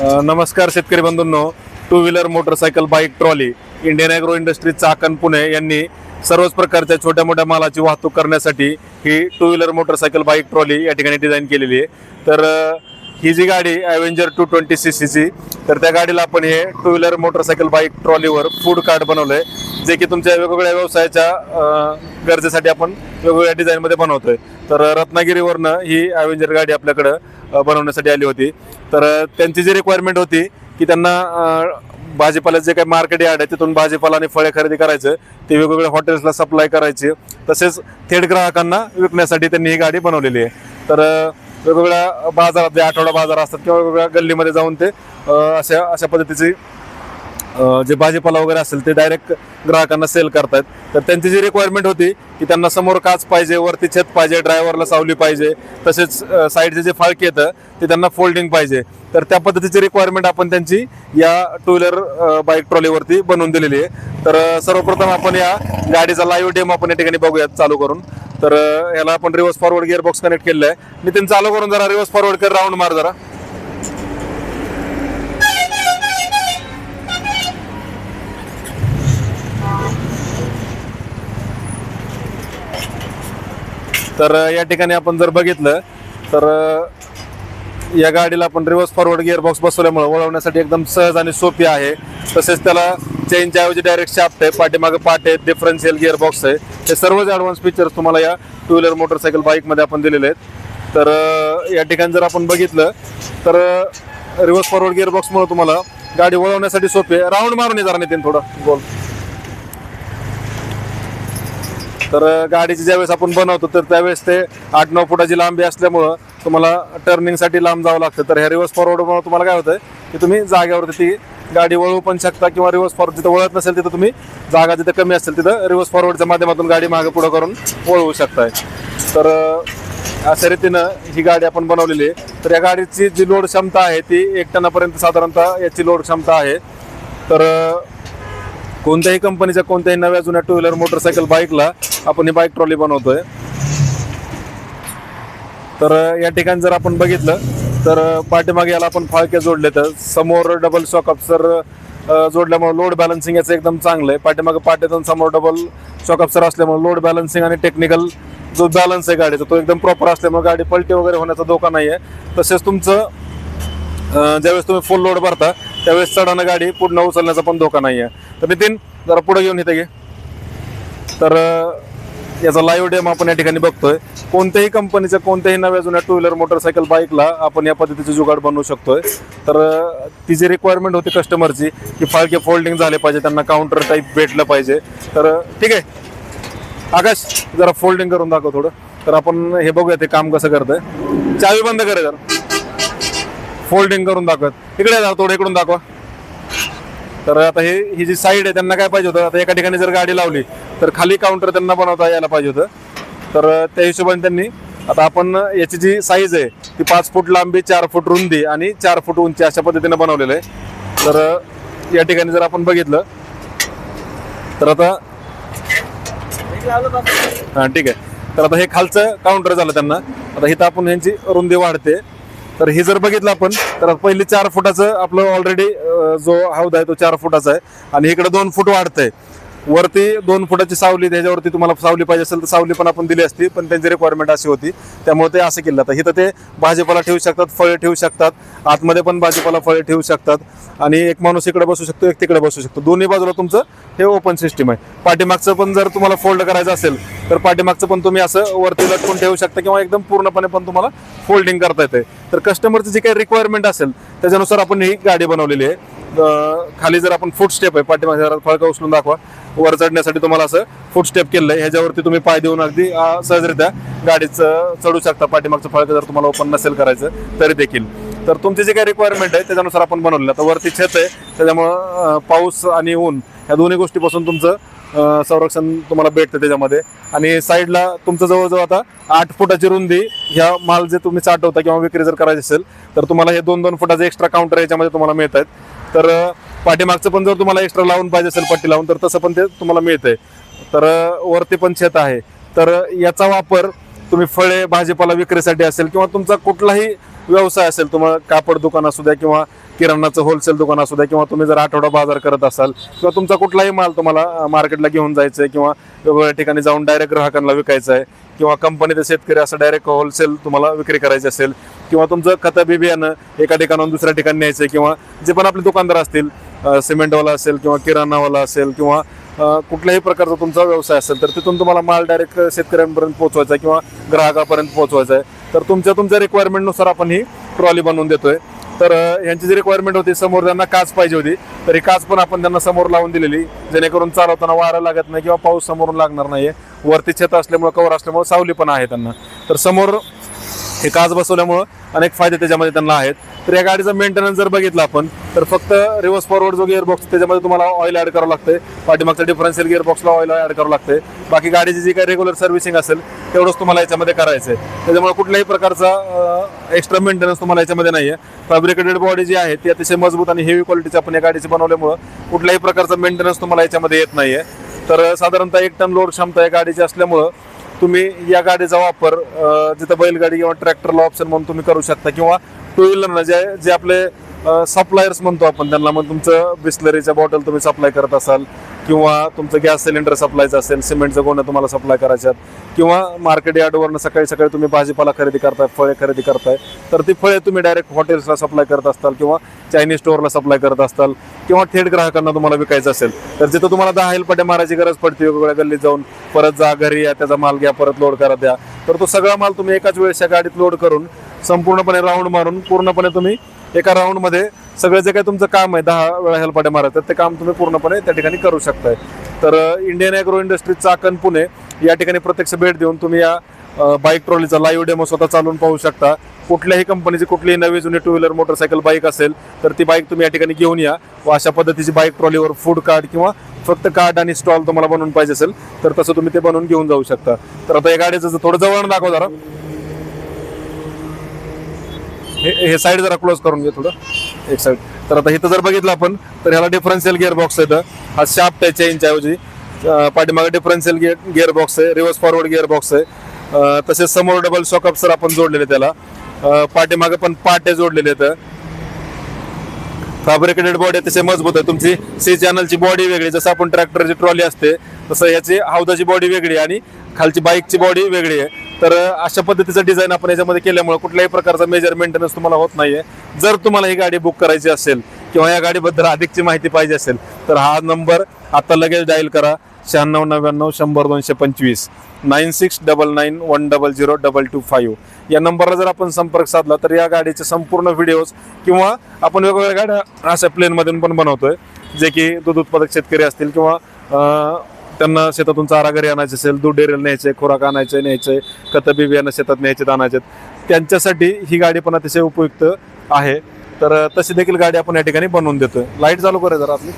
नमस्कार शेतकरी बंधूंनो. Two wheeler motorcycle bike trolley Indian agro industry Chakan Pune यांनी सर्वच प्रकारच्या छोट्या मोठ्या मालाची वाहतूक करण्यासाठी ही two wheeler motorcycle bike trolley या ठिकाणी डिझाईन केलेली आहे. तर ही जी गाडी ॲव्हेंजर टू ट्वेंटी सी सीची तर त्या गाडीला आपण हे टू व्हीलर मोटरसायकल बाईक ट्रॉलीवर फूड कार्ड बनवलं आहे जे की तुमच्या वेगवेगळ्या व्यवसायाच्या गरजेसाठी आपण वेगवेगळ्या डिझाईनमध्ये बनवतोय तर रत्नागिरीवरनं ही ॲव्हेंजर गाडी आपल्याकडं बनवण्यासाठी आली होती. तर त्यांची जी रिक्वायरमेंट होती की त्यांना भाजीपाल्याचं जे काही मार्केट यार्ड आहे तिथून भाजीपाला आणि फळे खरेदी करायचं ते वेगवेगळ्या हॉटेल्सला सप्लाय करायचे. तसेच थेट ग्राहकांना विकण्यासाठी त्यांनी ही गाडी बनवलेली आहे. तर वेगवेगळ्या बाजारात जे आठवडा बाजार असतात किंवा वेगवेगळ्या गल्लीमध्ये जाऊन ते अशा अशा पद्धतीची जे भाजीपाला वगैरे असेल ते डायरेक्ट ग्राहकांना सेल करतायत. तर त्यांची जी रिक्वायरमेंट होती की त्यांना समोर काच पाहिजे वरती छत पाहिजे ड्रायव्हरला सावली पाहिजे तसेच साईडचे जे फाळके येतं ते त्यांना फोल्डिंग पाहिजे. तर त्या पद्धतीची रिक्वायरमेंट आपण त्यांची या टू व्हीलर बाईक ट्रॉलीवरती बनवून दिलेली आहे. तर सर्वप्रथम आपण या गाडीचा लाईव्ह डेम आपण या ठिकाणी बघूयात चालू करून. तर याला आपण reverse forward gear box connect केलेला आहे. नितीन चालू करून जरा रिव्हर्स फॉरवर्ड कर राऊंड मार जरा. तर या ठिकाणी आपण जर बघितलं तर या गाडीला आपण रिव्हर्स फॉरवर्ड गिअरबॉक्स बसवल्यामुळे वळवण्यासाठी एकदम सहज आणि सोपी आहे. तसेच त्याला चेनच्या ऐवजी डायरेक्ट शाफ्ट आहे पाठीमागे पाठ आहे डिफरन्शियल गिअर बॉक्स आहे. हे सर्वच ॲडव्हान्स फीचर्स तुम्हाला या टू व्हीलर मोटरसायकल बाईकमध्ये आपण दिलेले आहेत. तर या ठिकाणी जर आपण बघितलं तर रिव्हर्स फॉरवर्ड गिअरबॉक्समुळे तुम्हाला गाडी वळवण्यासाठी सोपी आहे. राऊंड मारून ये जरा नितीन थोडं. बोल. तर गाडीची ज्यावेळेस आपण बनवतो तर त्यावेळेस ते आठ नऊ फुटाची लांबी असल्यामुळं तुम्हाला टर्निंगसाठी लांब जावं लागतं. तर ह्या रिव्हर्स फॉरवर्डमुळे तुम्हाला काय होतं की तुम्ही जागेवरती ती गाडी वळवू पण शकता किंवा रिव्हर्स फॉरवर्ड जिथं वळत नसेल तिथं तुम्ही जागा जिथं कमी असेल तिथं रिव्हर्स फॉरवर्डच्या माध्यमातून गाडी मागे पुढं करून वळवू शकताय. तर अशा रीतीनं ही गाडी आपण बनवलेली आहे. तर या गाडीची जी लोड क्षमता आहे ती एक टनापर्यंत साधारणतः याची लोड क्षमता आहे. तर कोणत्याही कंपनीच्या कोणत्याही नव्या जुन्या टू व्हीलर मोटरसायकल बाईकला आपण ही बाईक ट्रॉली बनवतोय. तर या ठिकाणी जर आपण बघितलं तर पाठीमागे याला आपण फाळके जोडले तर समोर डबल शॉक अप्सर जोडल्यामुळे लोड बॅलन्सिंग याचं एकदम चांगलं आहे. पाठीमागे पाठीतून समोर डबल शॉक अप्सर असल्यामुळे लोड बॅलन्सिंग आणि टेक्निकल जो बॅलन्स आहे गाडीचा तो एकदम प्रॉपर असल्यामुळे गाडी पलटी वगैरे होण्याचा धोका नाही आहे तसेच तुमचं ज्यावेळेस तुम्ही फुल लोड भरता त्यावेळेस चढानं गाडी पूर्ण उचलण्याचा पण धोका नाही आहे तर नितीन जरा पुढे घेऊन इथे घे. तर याचा लाईव्ह डेम आपण या ठिकाणी बघतोय. कोणत्याही कंपनीच्या कोणत्याही नव्या जुन्या टू व्हीलर मोटरसायकल बाईकला आपण या पद्धतीचे जुगाड बनवू शकतोय. तर तिची ती जी रिक्वायरमेंट होती कस्टमरची की फाळके फोल्डिंग झाले पाहिजे त्यांना काउंटर टाईप भेटलं पाहिजे. तर ठीक आहे. आकाश जरा फोल्डिंग करून दाखव थोडं. तर आपण हे बघूया ते काम कसं करतंय. चावी बंद करे जरा. फोल्डिंग करून दाखवत. इकडे जा थोडं इकडून दाखवा. तर आता हे ही जी साईड आहे त्यांना काय पाहिजे होतं? आता एका ठिकाणी जर गाडी लावली तर खाली काउंटर त्यांना बनवता यायला पाहिजे होतं. तर त्या हिशोबाने त्यांनी आता आपण याची जी साईज आहे ती पाच फूट लांबी चार फूट रुंदी आणि चार फूट उंची अशा पद्धतीने बनवलेलं आहे. तर या ठिकाणी जर आपण बघितलं तर आता हा ठीक आहे. तर आता हे खालचं काउंटर झालं त्यांना. आता इथं आपण ह्यांची रुंदी वाढते. तर हे जर बघितलं आपण तर पहिले चार फुटाचं आपलं ऑलरेडी जो हौद आहे तो चार फुटाचा आहे. आणि इकडे दोन फूट वाढतंय. वरती दोन फुटाची सावली त्याच्यावरती तुम्हाला सावली पाहिजे असेल तर सावली पण आपण दिली असती पण त्यांची रिक्वायरमेंट अशी होती. त्यामुळे ते असं केलं. तर इथं ते भाजीपाला ठेवू शकतात फळे ठेवू शकतात आतमध्ये पण भाजीपाला फळे ठेवू शकतात. आणि एक माणूस इकडे बसू शकतो एक तिकडे बसू शकतो. दोन्ही बाजूला तुमचं हे ओपन सिस्टीम आहे. पाठीमागचं पण जर तुम्हाला फोल्ड करायचं असेल तर पाठीमागचं पण तुम्ही असं वरती लटकून ठेवू शकता किंवा एकदम पूर्णपणे पण तुम्हाला फोल्डिंग करता येते तर कस्टमरची जी काही रिक्वायरमेंट असेल त्याच्यानुसार आपण ही गाडी बनवलेली आहे. खाली जर आपण फूट स्टेप आहे पाठीमागे जरा फळका उचलून दाखवा. वर चढण्यासाठी तुम्हाला असं फूट स्टेप केलेलं आहे ह्याच्यावरती तुम्ही पाय देऊन अगदी सहजरित्या गाडीचं चढू शकता. पाठीमागचं फळकं जर तुम्हाला ओपन नसेल करायचं तरी देखील. तर तुमची जी काही रिक्वायरमेंट आहे त्याच्यानुसार आपण बनवलेलं. तर आता वरती छत आहे त्याच्यामुळं पाऊस आणि ऊन ह्या दोन्ही गोष्टीपासून तुमचं संरक्षण तुम्हाला भेटतं त्याच्यामध्ये. आणि साईडला तुमचं जवळजवळ आता आठ फुटाची रुंदी ह्या माल जे तुम्ही साठवता किंवा विक्री जर करायची असेल तर तुम्हाला हे दोन दोन फुटाचे एक्स्ट्रा काउंटर याच्यामध्ये तुम्हाला मिळत आहेत तर पाठीमागचं पण जर तुम्हाला एक्स्ट्रा लावून पाहिजे असेल पट्टी लावून तर तसं पण ते तुम्हाला मिळतंय. तर वरती पण शेत आहे. तर याचा वापर तुम्ही फळे भाजीपाला विक्रीसाठी असेल किंवा तुमचा कुठलाही व्यवसाय असेल तुम्हाला कापड दुकान असू द्या किंवा किराणाचं होलसेल दुकान असू द्या किंवा तुम्ही जर आठवडा बाजार करत असाल किंवा तुमचा कुठलाही माल तुम्हाला मार्केटला घेऊन जायचं आहे किंवा वेगवेगळ्या ठिकाणी जाऊन डायरेक्ट ग्राहकांना विकायचं आहे किंवा कंपनीचे शेतकरी असं डायरेक्ट होलसेल तुम्हाला विक्री करायची असेल किंवा तुमचं खतं बिबियानं एका ठिकाणाहून दुसऱ्या ठिकाणी न्यायचं आहे किंवा जे पण आपले दुकानदार असतील सिमेंटवाला असेल किंवा किराणावाला असेल किंवा कुठल्याही प्रकारचा तुमचा व्यवसाय असेल तर तिथून तुम्हाला माल डायरेक्ट शेतकऱ्यांपर्यंत पोहोचवायचा आहे किंवा ग्राहकापर्यंत पोहोचवायचा आहे. तर तुमच्या तुमच्या रिक्वायरमेंटनुसार आपण ही ट्रॉली बनवून देतोय. तर यांची जी रिक्वायरमेंट होती समोर त्यांना काच पाहिजे होती. तर ही काच पण आपण त्यांना समोर लावून दिलेली. जेणेकरून चालवताना वारा लागत नाही किंवा पाऊस समोरून लागणार नाही वरती छत असल्यामुळे कवर असल्यामुळे सावली पण आहे त्यांना. तर समोर हे काच बसवल्यामुळं अनेक फायदे त्याच्यामध्ये त्यांना आहेत. तर या गाडीचा मेंटेनन्स जर बघितला आपण तर फक्त रिव्हर्स फॉरवर्ड जो गिअरबॉक्स त्याच्यामध्ये तुम्हाला ऑइल ऍड करावं लागते पाठीमागचा डिफरन्शियल गिअरबॉक्सला ऑइल ऍड करावं लागते बाकी गाडीची जी काही रेग्युलर सर्व्हिसिंग असेल तेवढंच तुम्हाला याच्यामध्ये करायचं आहे त्याच्यामुळे कुठल्याही प्रकारचा एक्स्ट्रा मेंटेनन्स तुम्हाला याच्यामध्ये नाही आहे फॅब्रिकेटेड बॉडी जी आहे ती अतिशय मजबूत आणि हेवी क्वालिटीची आपण या गाडीची बनवल्यामुळं कुठल्याही प्रकारचा मेंटेनन्स तुम्हाला याच्यामध्ये येत नाही आहे तर साधारणतः एक टन लोड क्षमता या गाडीची असल्यामुळं तुम्ही या गाडीचा वापर जिथं बैलगाडी किंवा ट्रॅक्टरला ऑप्शन म्हणून तुम्ही करू शकता किंवा टू व्हीलरनं जे जे आपले सप्लायर्स म्हणतो आपण त्यांना मग तुमचं बिस्लरीच्या बॉटल तुम्ही सप्लाय करत असाल किंवा तुमचं गॅस सिलेंडर सप्लायचं असेल सिमेंटचं गोणं तुम्हाला सप्लाय करायच्यात किंवा मार्केट यार्डवरनं सकाळी सकाळी तुम्ही भाजीपाला खरेदी करताय फळे खरेदी करताय तर ती फळे तुम्ही डायरेक्ट हॉटेल्सला सप्लाय करत असताल किंवा चायनीज स्टोअरला सप्लाय करत असताल किंवा थेट ग्राहकांना तुम्हाला विकायचं असेल तर जिथं तुम्हाला दहा हेलपट्या मारायची गरज पडते वेगवेगळ्या गल्लीत जाऊन परत जा घरी या त्याचा माल घ्या परत लोड करा द्या तर तो सगळा माल तुम्ही एकाच वेळेस या गाडीत लोड करून संपूर्णपणे राऊंड मारून पूर्णपणे तुम्ही एका राऊंडमध्ये सगळं जे काही तुमचं काम आहे दहा वेळा हेलपाटे मारायचं तर ते काम तुम्ही पूर्णपणे त्या ठिकाणी करू शकताय. तर Indian agro industry Chakan Pune या ठिकाणी प्रत्यक्ष भेट देऊन तुम्ही या बाईक ट्रॉलीचा लाईव्ह डेमो स्वतः चालवून पाहू शकता. कुठल्याही कंपनीची कुठलीही नवी जुनी टू व्हीलर मोटरसायकल बाईक असेल तर ती बाईक तुम्ही या ठिकाणी घेऊन या. व अशा पद्धतीची बाईक ट्रॉलीवर फूड कार्ड किंवा फक्त कार्ड आणि स्टॉल तुम्हाला बनवून पाहिजे असेल तर तसं तुम्ही ते बनवून घेऊन जाऊ शकता. तर आता या गाडीचं जर थोडं जवळ दाखव जरा. हे हे साईड जरा क्लोज करून घे थोडं. एक साईड तर आता इथं जर बघितलं आपण तर ह्याला डिफरन्शियल गिअर बॉक्स आहे हा शार्प आहे चेंजच्या ऐवजी. पाठीमागे डिफरन्शियल गिअर गिअर बॉक्स आहे. रिव्हर्स फॉरवर्ड गिअर बॉक्स आहे. तसेच समोर डबल शॉकअप सर आपण जोडलेले त्याला. पाठीमागे पण पाटे जोडलेले आहेत. फॅब्रिकेटेड बॉडी तशी मजबूत आहे. तुमची सी चॅनलची बॉडी वेगळी. जसं आपण ट्रॅक्टरची ट्रॉली असते तसं याची हौदाची बॉडी वेगळी आणि खालची बाईकची बॉडी वेगळी आहे. तर अशा पद्धतीचं डिझाईन आपण याच्यामध्ये केल्यामुळे कुठल्याही प्रकारचा मेजर मेंटेनन्स तुम्हाला होत नाहीये. जर तुम्हाला ही गाडी बुक करायची असेल किंवा या गाडीबद्दल अधिकची माहिती पाहिजे असेल तर हा नंबर आता लगेच डायल करा. शहाण्णव नव्याण्णव शंभर दोनशे पंचवीस. Nine six double nine one double zero double two five या नंबरला जर आपण संपर्क साधला तर या गाडीचे संपूर्ण व्हिडिओज किंवा आपण वेगवेगळ्या गाड्या अशा प्लेनमधून पण बनवतोय जे की दूध उत्पादक शेतकरी असतील किंवा त्यांना शेतातून चारा घरी आणायचे असेल दूध डेअरीला न्यायचे खोराक आणायचे न्यायचे खतं बी बियाणं शेतात न्यायचे आणायचे त्यांच्यासाठी ही गाडी पण अतिशय उपयुक्त आहे. तर तशी देखील गाडी आपण या ठिकाणी बनवून देतो लाइट चालू करा जरा आपली.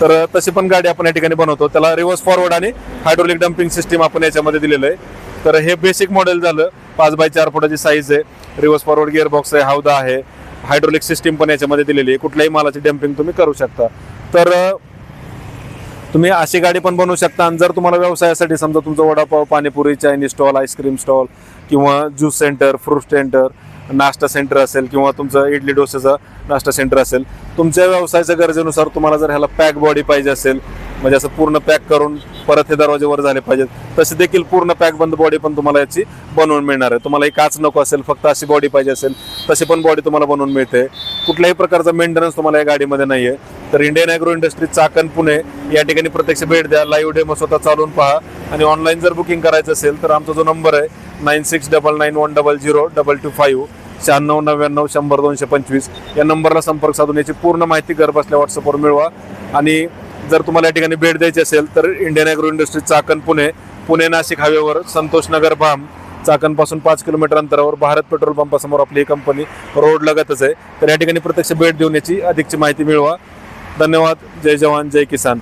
तर तशी पण गाडी आपण या ठिकाणी बनवतो. त्याला रिव्हर्स फॉरवर्ड आणि हायड्रोलिक डम्पिंग सिस्टीम आपण याच्यामध्ये दिलेलं आहे. तर हे बेसिक मॉडेल झालं. पाच बाय चार फुटाची साईज आहे. रिव्हर्स फॉरवर्ड गिअर बॉक्स आहे हौदा आहे. हायड्रोलिक सिस्टीम पण याच्यामध्ये दिलेली आहे. कुठल्याही मालाची डम्पिंग तुम्ही करू शकता. तर तुम्ही अशी गाडी पण बनवू शकता. आणि जर तुम्हाला व्यवसायासाठी समजा तुमचं vada pav panipuri Chinese stall ice cream stall किंवा ज्यूस सेंटर फ्रूट सेंटर नाश्ता सेंटर असेल किंवा तुमचं इडली डोसेचं नाश्ता सेंटर असेल तुमच्या व्यवसायाच्या गरजेनुसार तुम्हाला जर ह्याला पॅक बॉडी पाहिजे असेल म्हणजे असं पूर्ण पॅक करून परत हे दरवाजेवर झाले पाहिजेत तसे देखील पूर्ण पॅक बंद बॉडी पण तुम्हाला याची बनवून मिळणार आहे. तुम्हाला एक काच नको असेल फक्त अशी बॉडी पाहिजे असेल तशी पण बॉडी तुम्हाला बनवून मिळते. कुठल्याही प्रकारचा मेंटेनन्स तुम्हाला या गाडीमध्ये नाही आहे तर Indian agro industry Chakan Pune या ठिकाणी प्रत्यक्ष भेट द्या लाईव्ह डेमो स्वतः चालवून पहा. आणि ऑनलाईन जर बुकिंग करायचं असेल तर आमचा जो नंबर आहे nine six double nine one double zero double two five शहाण्णव नव्याण्णव शंभर दोनशे पंचवीस या नंबरला संपर्क साधून याची पूर्ण माहिती घर बसल्या व्हॉट्सअपवर मिळवा. आणि जर तुम्हाला या ठिकाणी भेट द्यायची असेल तर Indian agro industry Chakan Pune Pune Nashik हायवेवर संतोष नगर भाम चाकणपासून पाच किलोमीटर अंतरावर भारत पेट्रोल पंपासमोर आपली ही कंपनी रोड लगतच आहे. तर या ठिकाणी प्रत्यक्ष भेट देऊन याची अधिकची माहिती मिळवा. धन्यवाद. जय जवान जय किसान.